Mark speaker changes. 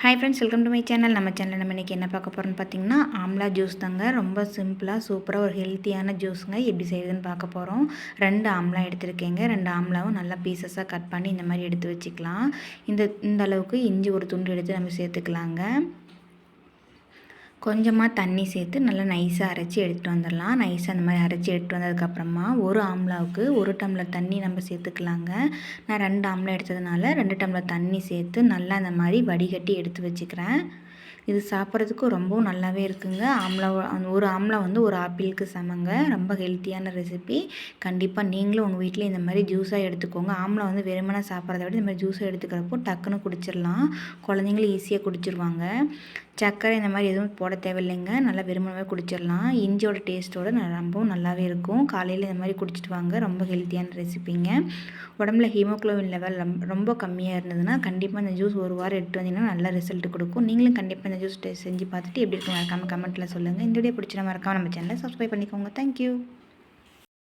Speaker 1: Hi friends welcome to my channel நம்ம channel நம்ம இன்றைக்கி என்ன பார்க்க போகிறோம்னு பார்த்தீங்கன்னா ஆம்லா ஜூஸ் தாங்க. ரொம்ப சிம்பிளாக சூப்பராக ஒரு ஹெல்த்தியான ஜூஸுங்க எப்படி செய்யுதுன்னு பார்க்க போகிறோம் ரெண்டு ஆம்லா எடுத்துருக்கேங்க. ரெண்டு ஆம்லாவும் நல்லா பீசஸாக கட் பண்ணி இந்த மாதிரி எடுத்து வச்சுக்கலாம். இந்த இந்த அளவுக்கு இஞ்சி ஒரு துண்டு எடுத்து நம்ம சேர்த்துக்கலாங்க. கொஞ்சமாக தண்ணி சேர்த்து நல்லா நைஸாக அரைச்சி எடுத்துகிட்டு வந்துடலாம். நைஸாக அந்த மாதிரி அரைச்சி எடுத்துகிட்டு வந்ததுக்கப்புறமா ஒரு ஆம்லாவுக்கு ஒரு டம்ளர் தண்ணி நம்ம சேர்த்துக்கலாங்க. நான் ரெண்டு ஆம்லா எடுத்ததுனால ரெண்டு டம்ளர் தண்ணி சேர்த்து நல்லா அந்த மாதிரி வடிகட்டி எடுத்து வச்சுக்கிறேன். இது சாப்பிட்றதுக்கு ரொம்பவும் நல்லாவே இருக்குங்க. ஆம்லா ஒரு ஆம்லா வந்து ஒரு ஆப்பிளுக்கு சமங்க. ரொம்ப ஹெல்த்தியான ரெசிபி கண்டிப்பாக நீங்களும் உங்கள் வீட்டில் இந்த மாதிரி ஜூஸாக எடுத்துக்கோங்க. ஆம்லா வந்து வெறுமனை சாப்பிட்றத விட இந்த மாதிரி ஜூஸாக எடுத்துக்கிறப்போ டக்குன்னு குடிச்சிடலாம். குழந்தைங்களும் ஈஸியாக குடிச்சிருவாங்க. சர்க்கரை இந்த மாதிரி எதுவும் போட தேவையில்லைங்க. நல்லா விரும்பினவே குடிச்சிடலாம். இஞ்சியோட டேஸ்ட்டோட ரொம்பவும் நல்லாவே இருக்கும். காலையில் இந்த மாதிரி குடிச்சிட்டு வாங்க. ரொம்ப ஹெல்த்தியான ரெசிபிங்க உடம்புல ஹீமோக்ளோபின் லெவல் ரொம்ப கம்மியாக இருந்ததுன்னா கண்டிப்பாக இந்த ஜூஸ் ஒரு வாரம் எடுத்து வந்தீங்கன்னா நல்ல ரிசல்ட் கொடுக்கும். நீங்களும் கண்டிப்பாக இந்த ஜூஸ் டேஸ்ட் செஞ்சு பார்த்துட்டு எப்படி இருக்கும் மறக்காமல் கமெண்ட்டில் சொல்லுங்கள் இந்த வீடியோ பிடிச்சினா மறக்காமல் நம்ம சேனலை சப்ஸ்கிரைப் பண்ணிக்கோங்க. தேங்க்யூ